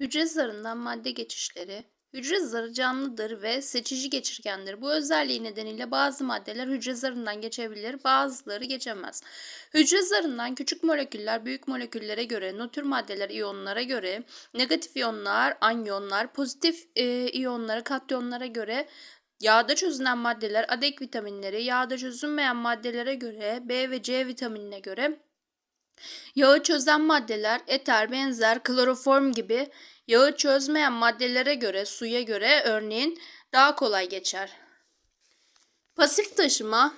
Hücre zarından madde geçişleri. Hücre zarı canlıdır ve seçici geçirgendir. Bu özelliği nedeniyle bazı maddeler hücre zarından geçebilir, bazıları geçemez. Hücre zarından küçük moleküller büyük moleküllere göre, nötr maddeler iyonlara göre, negatif iyonlar, anyonlar, pozitif e, iyonlara, katyonlara göre Yağda çözünen maddeler adek vitaminleri, yağda çözünmeyen maddelere göre B ve C vitaminine göre Yağı çözen maddeler eter, benzer, kloroform gibi yağı çözmeyen maddelere göre, suya göre örneğin daha kolay geçer. Pasif taşıma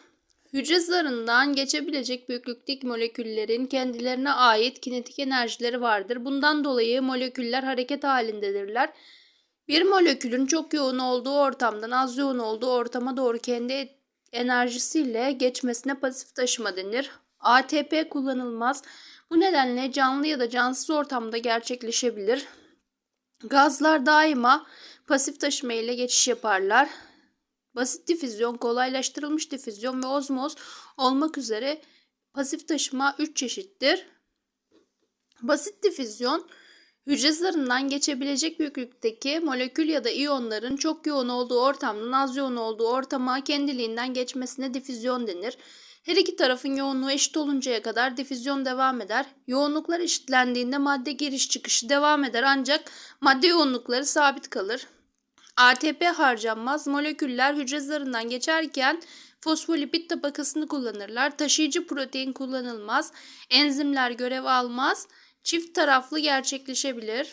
hücre zarından geçebilecek büyüklükteki moleküllerin kendilerine ait kinetik enerjileri vardır. Bundan dolayı moleküller hareket halindedirler. Bir molekülün çok yoğun olduğu ortamdan az yoğun olduğu ortama doğru kendi enerjisiyle geçmesine pasif taşıma denir. ATP kullanılmaz. Bu nedenle canlı ya da cansız ortamda gerçekleşebilir. Gazlar daima pasif taşıma ile geçiş yaparlar. Basit difüzyon, kolaylaştırılmış difüzyon ve ozmoz olmak üzere pasif taşıma 3 çeşittir. Basit difüzyon hücre zarından geçebilecek büyüklükteki molekül ya da iyonların çok yoğun olduğu ortamdan az yoğun olduğu ortama kendiliğinden geçmesine difüzyon denir. Her iki tarafın yoğunluğu eşit oluncaya kadar difüzyon devam eder. Yoğunluklar eşitlendiğinde madde giriş çıkışı devam eder ancak madde yoğunlukları sabit kalır. ATP harcanmaz. Moleküller hücre zarından geçerken fosfolipid tabakasını kullanırlar. Taşıyıcı protein kullanılmaz. Enzimler görev almaz. Çift taraflı gerçekleşebilir.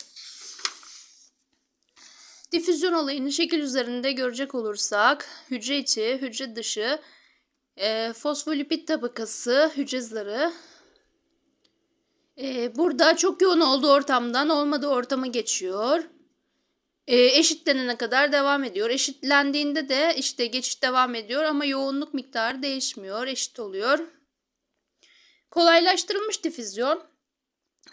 Difüzyon olayını şekil üzerinde görecek olursak hücre içi, hücre dışı, e, fosfolipid tabakası, hücre zarı. E, burada çok yoğun olduğu ortamdan olmadığı ortama geçiyor. E, eşitlenene kadar devam ediyor. Eşitlendiğinde de işte geçiş devam ediyor ama yoğunluk miktarı değişmiyor, eşit oluyor. Kolaylaştırılmış difüzyon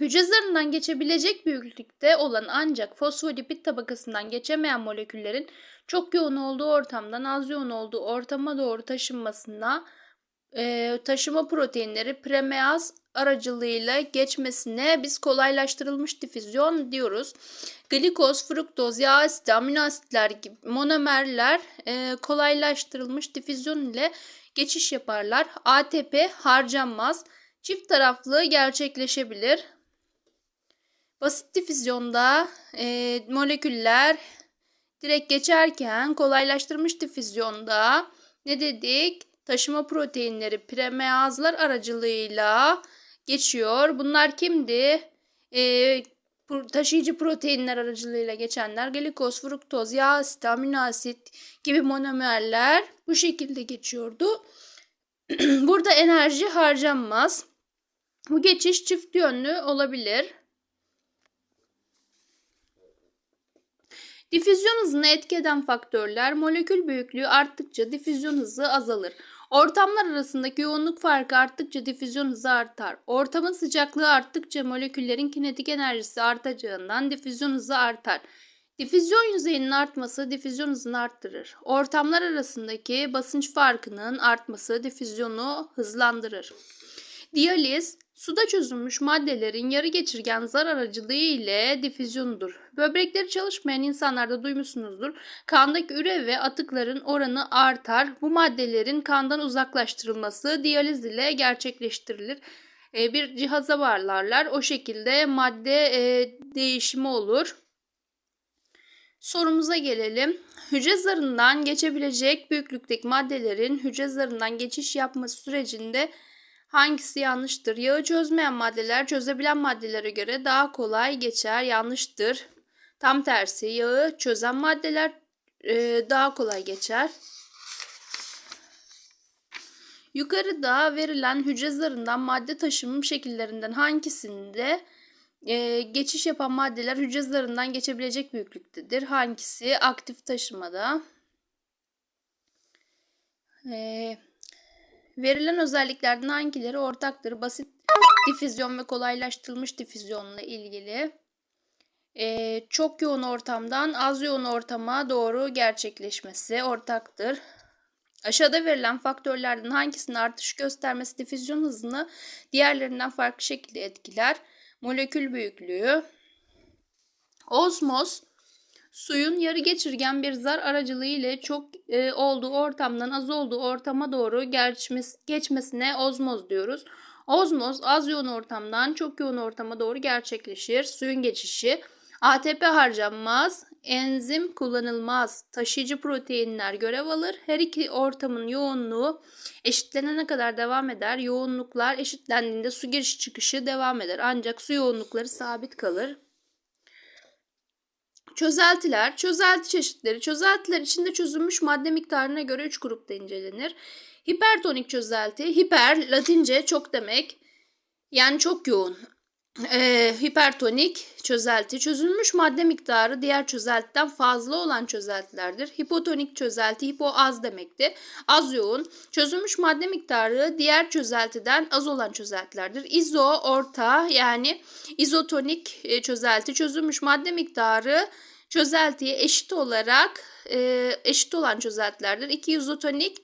Hücre zarından geçebilecek büyüklükte olan ancak fosfolipid tabakasından geçemeyen moleküllerin çok yoğun olduğu ortamdan az yoğun olduğu ortama doğru taşınmasına e, taşıma proteinleri premeaz aracılığıyla geçmesine biz kolaylaştırılmış difüzyon diyoruz. Glikoz, fruktoz, yağ asiti, amino asitler gibi monomerler e, kolaylaştırılmış difüzyon ile geçiş yaparlar. ATP harcanmaz. Çift taraflı gerçekleşebilir. Basit difüzyonda e, moleküller direkt geçerken kolaylaştırmış difüzyonda ne dedik? Taşıma proteinleri premeazlar aracılığıyla geçiyor. Bunlar kimdi? E, taşıyıcı proteinler aracılığıyla geçenler glikoz, fruktoz, yağ asit, amino asit gibi monomerler bu şekilde geçiyordu. Burada enerji harcanmaz. Bu geçiş çift yönlü olabilir. Difüzyon hızını etki eden faktörler molekül büyüklüğü arttıkça difüzyon hızı azalır. Ortamlar arasındaki yoğunluk farkı arttıkça difüzyon hızı artar. Ortamın sıcaklığı arttıkça moleküllerin kinetik enerjisi artacağından difüzyon hızı artar. Difüzyon yüzeyinin artması difüzyon hızını arttırır. Ortamlar arasındaki basınç farkının artması difüzyonu hızlandırır. Diyaliz, suda çözülmüş maddelerin yarı geçirgen zar aracılığı ile difüzyonudur. Böbrekleri çalışmayan insanlarda duymuşsunuzdur. Kandaki üre ve atıkların oranı artar. Bu maddelerin kandan uzaklaştırılması diyaliz ile gerçekleştirilir. E, bir cihaza bağlarlar. O şekilde madde e, değişimi olur. Sorumuza gelelim. Hücre zarından geçebilecek büyüklükteki maddelerin hücre zarından geçiş yapması sürecinde Hangisi yanlıştır? Yağı çözmeyen maddeler çözebilen maddelere göre daha kolay geçer. Yanlıştır. Tam tersi yağı çözen maddeler e, daha kolay geçer. Yukarıda verilen hücre zarından madde taşımım şekillerinden hangisinde e, geçiş yapan maddeler hücre zarından geçebilecek büyüklüktedir? Hangisi aktif taşımada? Eee Verilen özelliklerden hangileri ortaktır? Basit difüzyon ve kolaylaştırılmış difüzyonla ilgili. Ee, çok yoğun ortamdan az yoğun ortama doğru gerçekleşmesi ortaktır. Aşağıda verilen faktörlerden hangisinin artış göstermesi difüzyon hızını diğerlerinden farklı şekilde etkiler? Molekül büyüklüğü, Osmoz suyun yarı geçirgen bir zar aracılığı ile çok e, olduğu ortamdan az olduğu ortama doğru geçmesi, geçmesine ozmoz diyoruz. Ozmoz az yoğun ortamdan çok yoğun ortama doğru gerçekleşir. Suyun geçişi ATP harcanmaz, enzim kullanılmaz, taşıyıcı proteinler görev alır. Her iki ortamın yoğunluğu eşitlenene kadar devam eder. Yoğunluklar eşitlendiğinde su giriş çıkışı devam eder. Ancak su yoğunlukları sabit kalır. Çözeltiler, çözelti çeşitleri. Çözeltiler içinde çözülmüş madde miktarına göre 3 grupta incelenir. Hipertonik çözelti, hiper latince çok demek. Yani çok yoğun. Ee, hipertonik çözelti çözülmüş madde miktarı diğer çözeltiden fazla olan çözeltilerdir. Hipotonik çözelti hipo az demektir. Az yoğun. Çözülmüş madde miktarı diğer çözeltiden az olan çözeltilerdir. İzo orta yani izotonik e, çözelti çözülmüş madde miktarı çözeltiye eşit olarak e, eşit olan çözeltilerdir. İki izotonik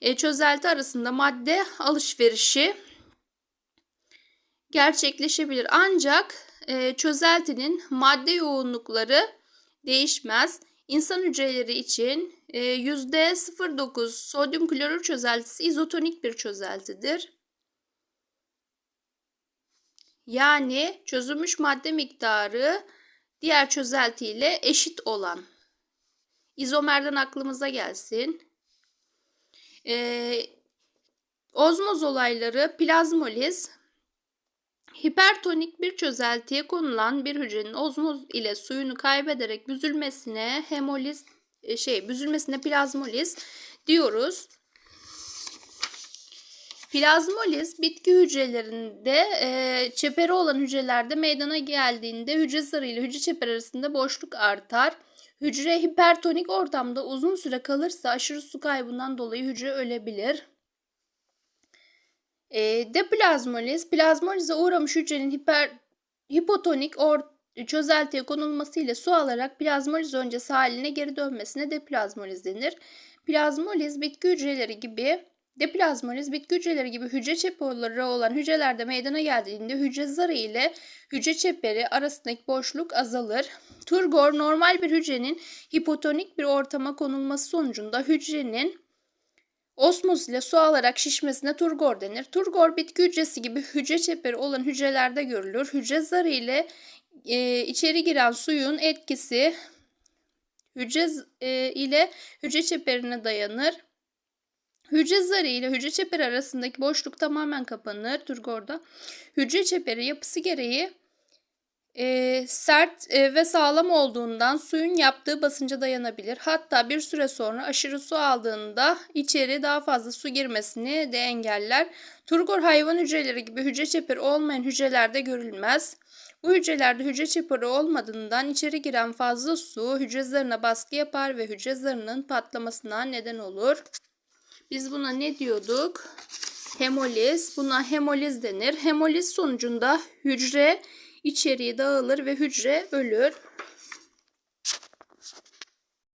e, çözelti arasında madde alışverişi gerçekleşebilir. Ancak e, çözeltinin madde yoğunlukları değişmez. İnsan hücreleri için e, %0,9 sodyum klorür çözeltisi izotonik bir çözeltidir. Yani çözülmüş madde miktarı diğer çözelti ile eşit olan. İzomerden aklımıza gelsin. Ee, ozmoz olayları plazmoliz hipertonik bir çözeltiye konulan bir hücrenin ozmoz ile suyunu kaybederek büzülmesine hemoliz e, şey büzülmesine plazmoliz diyoruz. Plazmoliz bitki hücrelerinde e, çeperi olan hücrelerde meydana geldiğinde hücre zarı ile hücre çeperi arasında boşluk artar. Hücre hipertonik ortamda uzun süre kalırsa aşırı su kaybından dolayı hücre ölebilir. E, deplazmoliz, plazmolize uğramış hücrenin hiper, hipotonik or, çözeltiye konulmasıyla su alarak plazmoliz öncesi haline geri dönmesine deplazmoliz denir. Plazmoliz bitki hücreleri gibi Deplazmoliz bitki hücreleri gibi hücre çeperleri olan hücrelerde meydana geldiğinde hücre zarı ile hücre çeperi arasındaki boşluk azalır. Turgor normal bir hücrenin hipotonik bir ortama konulması sonucunda hücrenin osmoz ile su alarak şişmesine turgor denir. Turgor bitki hücresi gibi hücre çeperi olan hücrelerde görülür. Hücre zarı ile e, içeri giren suyun etkisi hücre e, ile hücre çeperine dayanır. Hücre zarı ile hücre çeperi arasındaki boşluk tamamen kapanır Turgor'da. Hücre çeperi yapısı gereği e, sert e, ve sağlam olduğundan suyun yaptığı basınca dayanabilir. Hatta bir süre sonra aşırı su aldığında içeri daha fazla su girmesini de engeller. Turgor hayvan hücreleri gibi hücre çeperi olmayan hücrelerde görülmez. Bu hücrelerde hücre çeperi olmadığından içeri giren fazla su hücre zarına baskı yapar ve hücre zarının patlamasına neden olur. Biz buna ne diyorduk? Hemoliz. Buna hemoliz denir. Hemoliz sonucunda hücre içeriği dağılır ve hücre ölür.